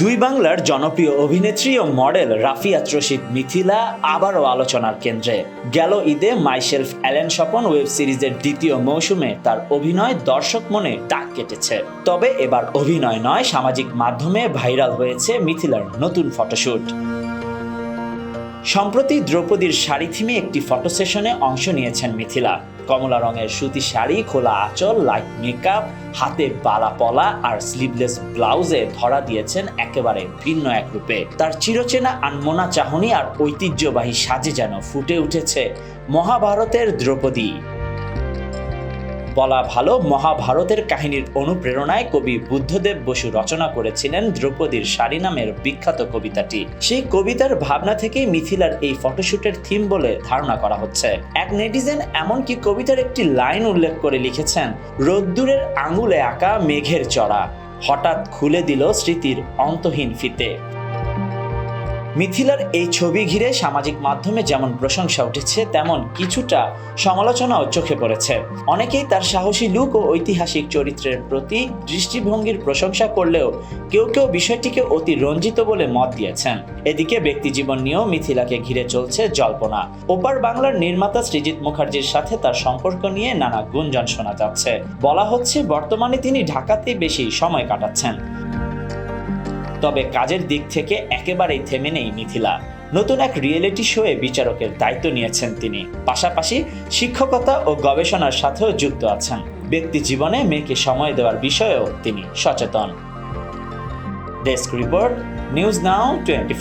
দুই বাংলার জনপ্রিয় অভিনেত্রী ও মডেল রাফিয়াত রশিদ মিথিলা আবারও আলোচনার কেন্দ্রে। গেল ঈদে মাইশেলফ অ্যালেন স্বপন ওয়েব সিরিজের দ্বিতীয় মৌসুমে তার অভিনয় দর্শক মনে দাগ কেটেছে। তবে এবার অভিনয় নয়, সামাজিক মাধ্যমে ভাইরাল হয়েছে মিথিলার নতুন ফটোশ্যুট সম্প্রতি দ্রৌপদীর শাড়ি থিমে একটি ফটো সেশনে অংশ নিয়েছেন মিথিলা। কমলা রঙের সুতি শাড়ি, খোলা আঁচল লাইট মেকআপ হাতে বালা পলা আর স্লিভলেস ব্লাউজে ধরা দিয়েছেন একেবারে ভিন্ন এক রূপে। তার চিরচেনা আনমোনা চাহনি আর ঐতিহ্যবাহী সাজে যেন ফুটে উঠেছে মহাভারতের দ্রৌপদী। বলা ভালো, মহাভারতের কাহিনীর অনুপ্রেরণায় কবি বুদ্ধদেব বসু রচনা করেছিলেন দ্রৌপদীর শাড়ি নামের বিখ্যাত কবিতাটি। সেই কবিতার ভাবনা থেকেই মিথিলার এই ফটোশুটের থিম বলে ধারণা করা হচ্ছে। এক নেটিজেন এমনকি কবিতার একটি লাইন উল্লেখ করে লিখেছেন, রোদ্দুরের আঙুলে আঁকা মেঘের চড়া। হঠাৎ খুলে দিল স্মৃতির অন্তহীন ফিতে। মিথিলার এই ছবি ঘিরে সামাজিক মাধ্যমে যেমন প্রশংসা উঠেছে, তেমন কিছুটা সমালোচনাও চোখে পড়েছে। অনেকেই তার সাহসী লুক ও ঐতিহাসিক চরিত্রের প্রতি দৃষ্টিভঙ্গির প্রশংসা করলেও কেউ কেউ বিষয়টিকে অতি রঞ্জিত বলে মত দিয়েছেন। এদিকে ব্যক্তিজীবন নিয়েও মিথিলাকে ঘিরে চলছে জল্পনা। ওপার বাংলার নির্মাতা সৃজিত মুখার্জির সাথে তার সম্পর্ক নিয়ে নানা গুঞ্জন শোনা যাচ্ছে। বলা হচ্ছে, বর্তমানে তিনি ঢাকাতেই বেশি সময় কাটাচ্ছেন। তবে কাজের দিক থেকে একেবারেই থেমে নেই মিথিলা। নতুন এক রিয়েলিটি শোয়ে বিচারকের দায়িত্ব নিয়েছেন তিনি। পাশাপাশি শিক্ষকতা ও গবেষণার সাথেও যুক্ত আছেন। ব্যক্তি জীবনে মেয়েকে সময় দেওয়ার বিষয়েও তিনি সচেতন। Desk report, news now twenty